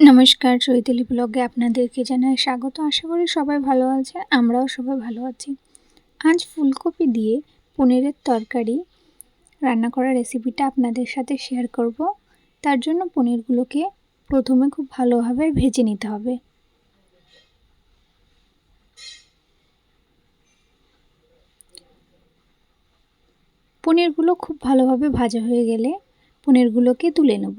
নমস্কার, চৈতালি ব্লগে আপনাদেরকে জানাই স্বাগত। আশা করি সবাই ভালো আছে, আমরাও সবাই ভালো আছি। আজ ফুলকপি দিয়ে পনিরের তরকারি রান্না করার রেসিপিটা আপনাদের সাথে শেয়ার করব। তার জন্য পনিরগুলোকে প্রথমে খুব ভালোভাবে ভেজে নিতে হবে। পনিরগুলো খুব ভালোভাবে ভাজা হয়ে গেলে পনিরগুলোকে তুলে নেব।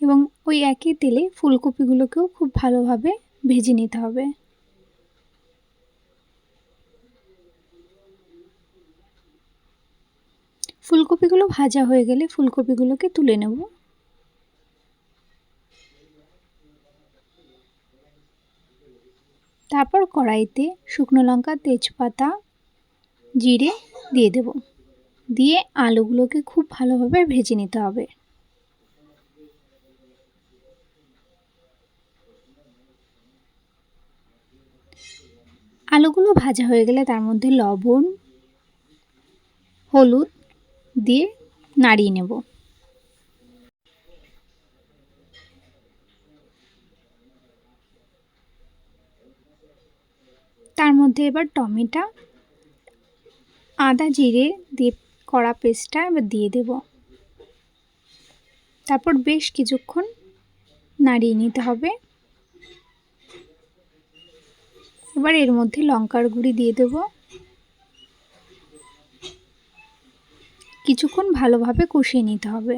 এবং ওই একই তেলে ফুলকপিগুলোকেও খুব ভালোভাবে ভেজে নিতে হবে। ফুলকপিগুলো ভাজা হয়ে গেলে ফুলকপিগুলোকে তুলে নেব। তারপর কড়াইতে শুকনো লঙ্কা, তেজপাতা, জিরে দিয়ে দেব। দিয়ে আলুগুলোকে খুব ভালোভাবে ভেজে নিতে হবে। আলুগুলো ভাজা হয়ে গেলে তার মধ্যে লবণ, হলুদ দিয়ে নাড়িয়ে নেব। তার মধ্যে এবার টমেটো, আদা জিরে দিয়ে কড়া পেস্টটা এবার দিয়ে দেব। তারপর বেশ কিছুক্ষণ নাড়িয়ে নিতে হবে। এবার এর মধ্যে লঙ্কার গুঁড়ি দিয়ে দেব। কিছুক্ষণ ভালোভাবে কষিয়ে নিতে হবে।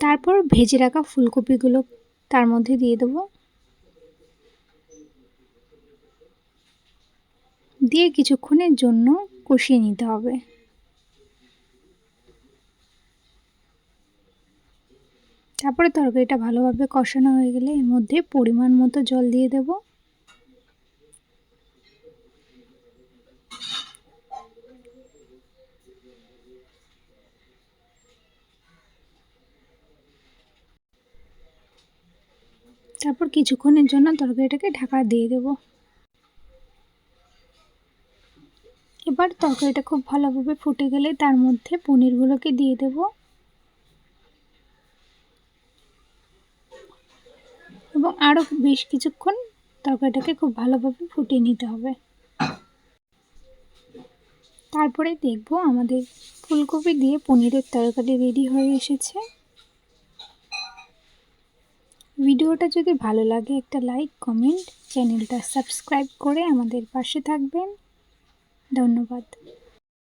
তারপর ভেজে রাখা ফুলকপিগুলো তার মধ্যে দিয়ে দেব। দিয়ে কিছুক্ষণের জন্য কষিয়ে নিতে হবে। তারপরে তরকারিটা ভালোভাবে কষানো হয়ে গেলে এর মধ্যে পরিমাণ মতো জল দিয়ে দেব। তারপর কিছুক্ষণের জন্য তরকারিটাকে ঢাকা দিয়ে দেব। এবার তরকারিটা খুব ভালোভাবে ফুটে গেলে তার মধ্যে পনিরগুলোকে দিয়ে দেবো। এবং আরও বেশ কিছুক্ষণ তরকারিটাকে খুব ভালোভাবে ফুটিয়ে নিতে হবে। তারপরে দেখব আমাদের ফুলকপি দিয়ে পনিরের তরকারি রেডি হয়ে এসেছে। ভিডিওটা যদি ভালো লাগে একটা লাইক, কমেন্ট, চ্যানেলটা সাবস্ক্রাইব করে আমাদের পাশে থাকবেন। ধন্যবাদ।